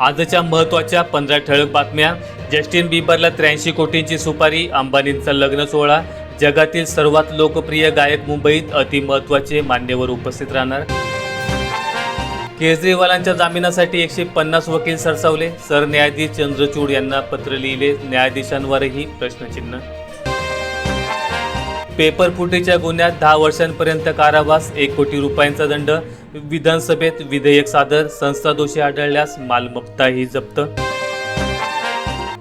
आजच्या महत्त्वाच्या पंधरा ठळक बातम्या. जस्टिन बिबरला त्र्याऐंशी कोटींची सुपारी अंबानींचा लग्न सोहळा. जगातील सर्वात लोकप्रिय गायक मुंबईत अतिमहत्वाचे मान्यवर उपस्थित राहणार. केजरीवालांच्या जामिनासाठी एकशे पन्नास वकील सरसावले. सरन्यायाधीश चंद्रचूड यांना पत्र लिहिले. न्यायाधीशांवरही प्रश्नचिन्ह पेपर फुटीच्या गुन्ह्यात दहा वर्षांपर्यंत कारावास एक कोटी रुपयांचा दंड. विधानसभेत विधेयक सादर संस्था दोषी आढळल्यास मालमत्ताही जप्त.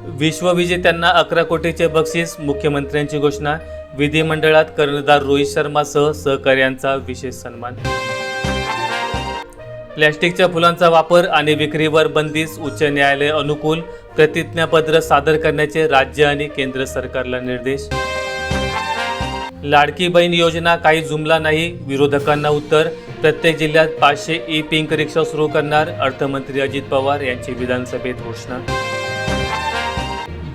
विश्वविजेत्यांना अकरा कोटीचे बक्षीस मुख्यमंत्र्यांची घोषणा. विधिमंडळात कर्णधार रोहित शर्मासह सहकार्यांचा विशेष सन्मान. प्लॅस्टिकच्या फुलांचा वापर आणि विक्रीवर बंदीस उच्च न्यायालय अनुकूल. प्रतिज्ञापत्र सादर करण्याचे राज्य आणि केंद्र सरकारला निर्देश. लाडकी बहीण योजना काही जुमला नाही विरोधकांना उत्तर. प्रत्येक जिल्ह्यात पाचशे ई पिंक रिक्षा सुरू करणार अर्थमंत्री अजित पवार यांची विधानसभेत घोषणा.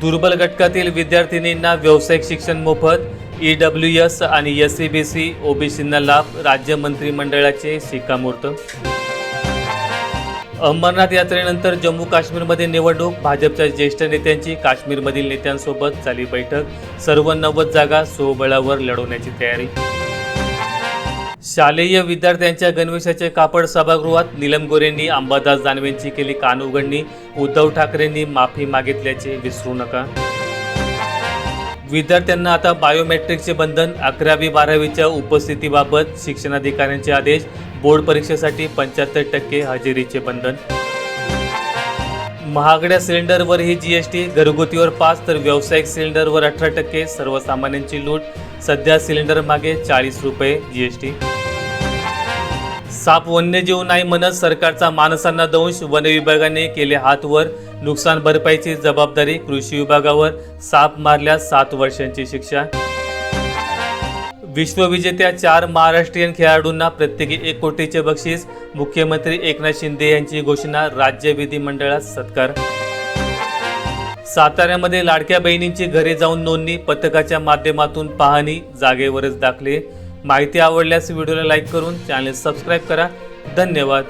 दुर्बल घटकातील विद्यार्थिनींना व्यावसायिक शिक्षण मोफत ई डब्ल्यू एस आणि एस सी बी सी ओबीसींना लाभ राज्य मंत्रिमंडळाचे शिक्कामोर्तब. अंबरनाथ यात्रेनंतर जम्मू काश्मीरमध्ये निवडणूक भाजपच्या ज्येष्ठ नेत्यांची काश्मीरमधील नेत्यांसोबत झाली बैठक. सर्व नव्वद जागा सोबळावर लढवण्याची तयारी. शालेय विद्यार्थ्यांच्या गणवेशाचे कापड सभागृहात निलम गोरेंनी अंबादास दानवेंची केली कान उघडणी. उद्धव ठाकरेंनी माफी मागितल्याचे विसरू नका. विद्यार्थ्यांना आता बायोमेट्रिकचे बंधन अकरावी बारावीच्या उपस्थितीबाबत शिक्षणाधिकाऱ्यांचे आदेश. बोर्ड परीक्षेसाठी पंच्याहत्तर टक्के हजेरीचे बंधन. महागड्या सिलेंडरवर ही जी एस टी घरगुतीवर पाच तर व्यावसायिक सिलेंडरवर अठरा टक्के सर्वसामान्यांची लूट. सध्या सिलेंडर मागे चाळीस रुपये जी एस टी साप वन्यजीव नाही म्हणत सरकारचा माणसांना दंश वन विभागाने केले हातवर. नुकसान भरपाईची जबाबदारी कृषी विभागावर. साप मारल्यास सात वर्षांची शिक्षा. विश्वविजेत्या चार महाराष्ट्रीयन खेळाडूंना प्रत्येकी एक कोटीचे बक्षीस. मुख्यमंत्री एकनाथ शिंदे यांची घोषणा राज्य विधिमंडळात सत्कार. साताऱ्यामध्ये लाडक्या बहिणींची घरी जाऊन नोंदणी पथकाच्या माध्यमातून पाहणी जागेवरच दाखले. माहिती आवडल्यास व्हिडिओला लाईक करून चॅनल सबस्क्राईब करा. धन्यवाद.